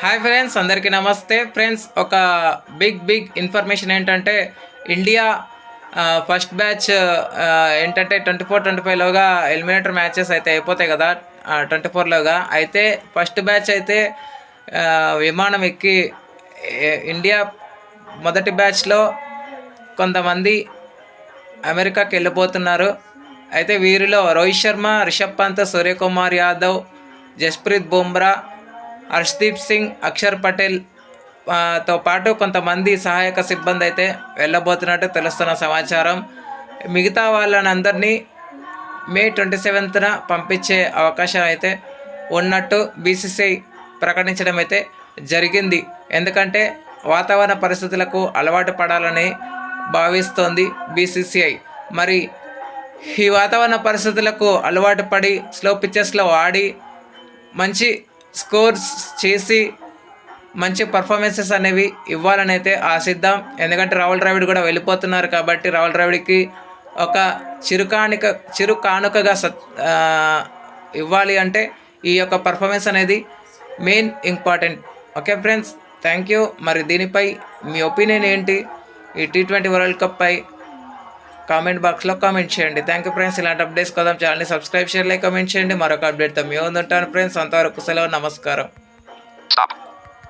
Hi friends అందరికీ నమస్తే. Friends ఒక బిగ్ బిగ్ ఇన్ఫర్మేషన్ ఏంటంటే ఇండియా ఫస్ట్ బ్యాచ్ ఏంటంటే ట్వంటీ ఫోర్ ట్వంటీ ఫైవ్లోగా ఎలిమినేటర్ మ్యాచెస్ అయితే అయిపోతాయి కదా ట్వంటీ ఫోర్లోగా అయితే ఫస్ట్ బ్యాచ్ అయితే విమానం ఎక్కి ఇండియా మొదటి బ్యాచ్లో కొంతమంది అమెరికాకి వెళ్ళిపోతున్నారు. అయితే వీరిలో రోహిత్ శర్మ రిషబ్ పంత్ సూర్యకుమార్ యాదవ్ జస్ప్రీత్ బుమ్రా హర్షదీప్ సింగ్ అక్షర్ పటేల్తో పాటు కొంతమంది సహాయక సిబ్బంది అయితే వెళ్ళబోతున్నట్టు తెలుస్తున్న సమాచారం. మిగతా వాళ్ళని అందరినీ మే ట్వంటీ సెవెంత్న పంపించే అవకాశం అయితే ఉన్నట్టు బీసీసీఐ ప్రకటించడం అయితే జరిగింది. ఎందుకంటే వాతావరణ పరిస్థితులకు అలవాటు పడాలని భావిస్తోంది బీసీసీఐ. మరి ఈ వాతావరణ పరిస్థితులకు అలవాటు పడి స్లో పిచ్చెస్లో ఆడి మంచి స్కోర్స్ చేసి మంచి పర్ఫార్మెన్సెస్ అనేవి ఇవ్వాలని అయితే ఆశిద్దాం. ఎందుకంటే రాహుల్ ద్రావిడ్ కూడా వెళ్ళిపోతున్నారు కాబట్టి రాహుల్ ద్రావిడ్కి ఒక చిరుకానిక చిరు కానుకగా సత్ ఇవ్వాలి అంటే ఈ యొక్క పర్ఫార్మెన్స్ అనేది main important okay friends thank you మరి దీనిపై మీ ఒపీనియన్ ఏంటి? ఈ టీ ట్వంటీ వరల్డ్ కప్పై కామెంట్ బాక్స్లో కామెంట్ చేయండి. థ్యాంక్ యూ ఫ్రెండ్స్ ఇలాంటి అప్డేట్స్ కోసం ఛానల్ని సబ్స్క్రైబ్ చేయాలి కామెంట్ చేయండి. మరొక అప్డేట్తో మీ ముందు ఉంటాను ఫ్రెండ్స్ అంతవరకు సెలవు నమస్కారం.